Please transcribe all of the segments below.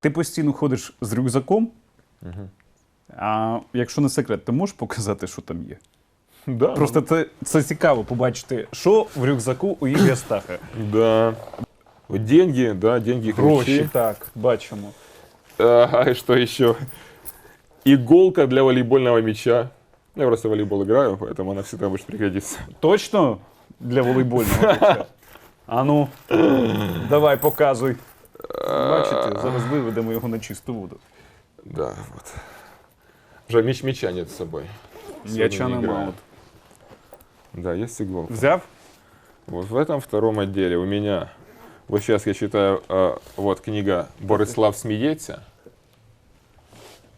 Ти постійно ходиш з рюкзаком, а якщо не секрет, ти можеш показати, що там є? Да, Просто це, це цікаво побачити, що в рюкзаку у Ігоря Стаха. да. Вот деньги, да, деньги, Гроші, ключи. так, бачимо. Ага, и что еще? Иголка для волейбольного мяча. Я просто в волейбол играю, поэтому она всегда может пригодиться. Точно для волейбольного м'яча? А ну, давай, показуй. Бачите, зараз виведемо його на чисту воду. Да, вот. Жаль, мяч, мяча нет с собой. М'яча Сегодня не нема. играю. От. Да, есть иголка. Взяв? Вот в этом втором отделе у меня, вот сейчас я читаю, э, вот книга Борислав Смеется.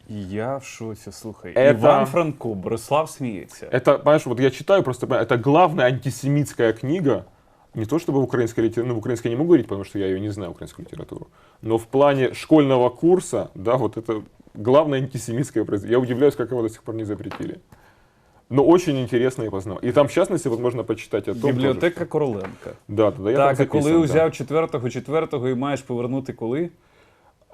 І я в шоці, слухай. Это- Іван Франко, Борислав сміється. Это, понимаешь, вот я читаю, просто понимаю, это главная антисемитская книга. Не то чтобы в украинской литературе, ну, в украинской я не могу говорить, потому что я ее не знаю, украинскую литературу. Но в плане школьного курса, да, вот это главное антисемитское произведение. Я удивляюсь, как его до сих пор не запретили. Но очень интересно и познавательно. И там, в частности, вот можно почитать о том, тоже, Бібліотека Короленка. Да, да, я я там Так, а коли записан, да. узяв четвертого, четвертого і маєш повернути коли?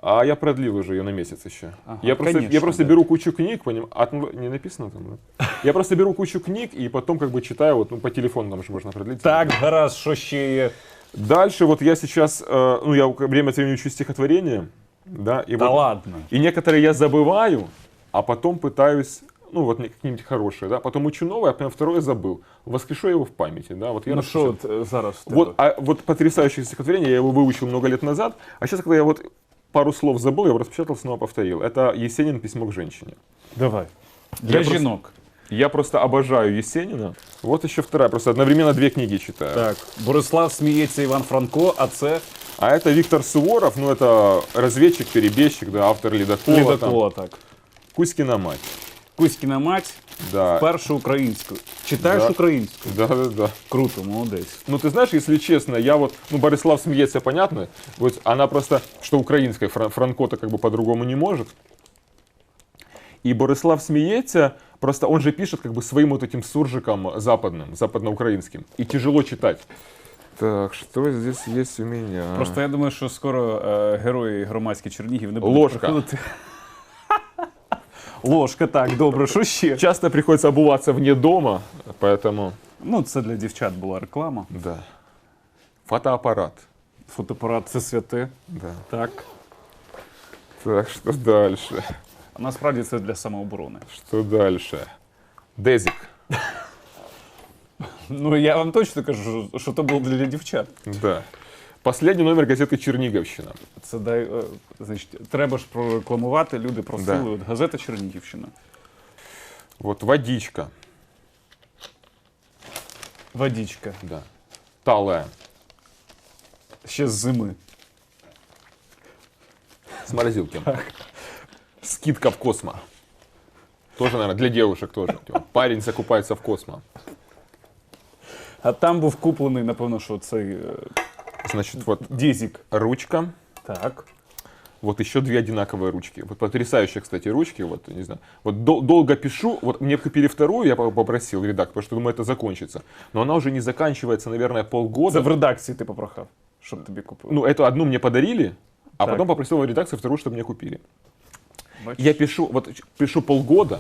А я продлил уже ее на месяц еще. Ага, я просто, конечно, я просто да. беру кучу книг, поним, от- не написано там, да? Я просто беру кучу книг и потом как бы читаю, вот, ну, по телефону там же можно продлить. Так, гаразд, що ще є? Дальше вот я сейчас, э, ну, я время от времени учу стихотворение, да, и Та вот, ладно. и некоторые я забываю, а потом пытаюсь, ну, вот какие-нибудь хорошие, да, потом учу новое, а прям второе забыл. Воскрешу его в памяти, да, вот я Ну що распечатал. от е, зараз? Вот, а вот потрясающее стихотворение, я его выучил много лет назад, а сейчас, когда я вот пару слов забыл, я его распечатал, снова повторил. Это Есенин «Письмо к женщине». Давай. Для Я просто- жінок. Я просто обожаю Есенина. Вот еще вторая, просто одновременно две книги читаю. Так. Борислав сміється Іван Франко, а це А это Виктор Суворов, ну это разведчик, перебежчик, да, автор Ледокола. там. Лідокола, так. Кузькина мать. Кузькіна мать, Да. першу українську. Читаєш Да. українську? Да, да, да. Круто, молодець. Ну, ты знаешь, если честно, я вот, ну, Борислав смеется, понятно, вот она просто, что украинская, Фран- Франко-то как бы по-другому не может. И Борислав смеется, просто он же пишет как бы своим вот этим суржиком западным, западноукраинским. И тяжело читать. Так, что здесь есть у меня? Просто я думаю, що скоро е, герої громадські Чернігів не будуть Ложка. приходити. Ложка, так, добре, що ще? Часто приходится обуваться вне дома, поэтому, Ну, це для дівчат була реклама. да. Фотоаппарат, Фотоапарат це святе. да. Так. Так, что дальше? А насправді це для самооборони. Что дальше? Дезик. Ну я вам точно кажу, що то було для дівчат. Да. Последний номер газеты Черниговщина. Це дай, значить, треба ж прорекламувати. Люди просили. Да. От газета Чернігівщина. Вот водичка, Водичка. да. Талая. Ще з зими. С морозилки. Скидка в Космо. Тоже, наверное, для девушек тоже. Парень закупается в Космо. А там був куплений, напевно, що цей Значит, вот дізік. ручка. Так. Вот еще две одинаковые ручки. Вот потрясающие, кстати, ручки. Вот, не знаю. Вот дол- долго пишу. Вот мне купили вторую, я по- попросил редактор, потому что думаю, это закончится. Но она уже не заканчивается, наверное, Це полгода. в редакції ти попрохав, щоб тобі купили. Ну, эту одну мне подарили, а Так. потом попросил в редакцию вторую, чтобы мне купили. Бачиш? Я пишу, вот ч- пишу полгода,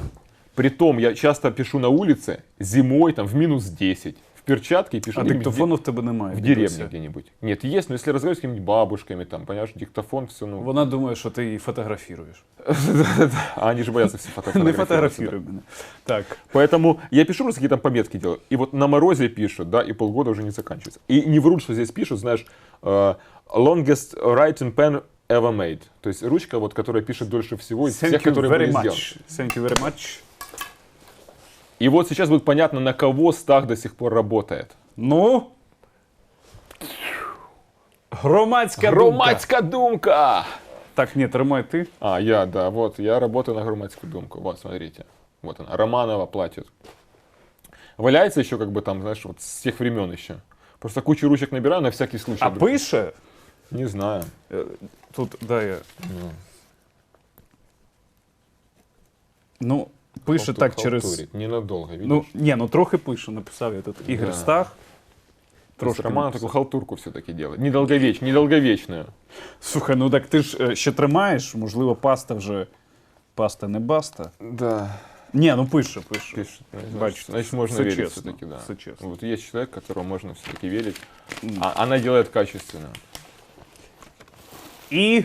притом я часто пишу на улице, зимой, там, в минус 10, в перчатке и пишу А где-нибудь диктофону в тебе немає. в дідуся. деревне где-нибудь. Нет, есть, но если разговаривать с какими-нибудь бабушками, там, понимаешь, диктофон, все, ну... Вона думає, що ти її фотографіруєш. А они же боятся все Не фотографировать. фотографіруй мене. Так. Поэтому я пишу просто какие-то пометки делаю. И вот на морозе пишут, да, и полгода уже не заканчивается. И не врут, что здесь пишут, знаешь, э, longest writing pen ever made. То есть ручка, вот, которая пишет дольше всего из Thank всех, you которые very были much. сделаны. Thank you very much. И вот сейчас будет понятно, на кого Стах до сих пор работает. Ну. Громадська думка. Громадська думка! Так, ні, тримай ти. А, я, да, вот, я работаю на громадскую думку. Вот, смотрите. Вот она, Романова платит. Валяется еще, как бы там, знаешь, вот с тех времен еще. Просто кучу ручек набираю на всякий случай. А вдруг. пише. Не знаю. Е, Тут, дай я. Ну, Ну, пише халту- так через. халтурит. Ненадолго, видишь? Ну, ні, ну трохи пише, написав я тут Ігор Да. Стах. Трошки Трошки Роман написав. такую халтурку все-таки делает. Недолговеч, недолговечную. Слухай, ну так ти ж е, ще тримаєш, можливо, паста вже. Паста не баста. Да, Ні, ну пише, пише. пишет. Значит, Бачите, значит, можно все верить честно, все-таки, да. все честно. Вот есть человек, которому можно все-таки верить. А она делает качественно. І.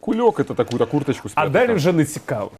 Кулек это такую-то курточку А спрятал далі там. вже не цікаво.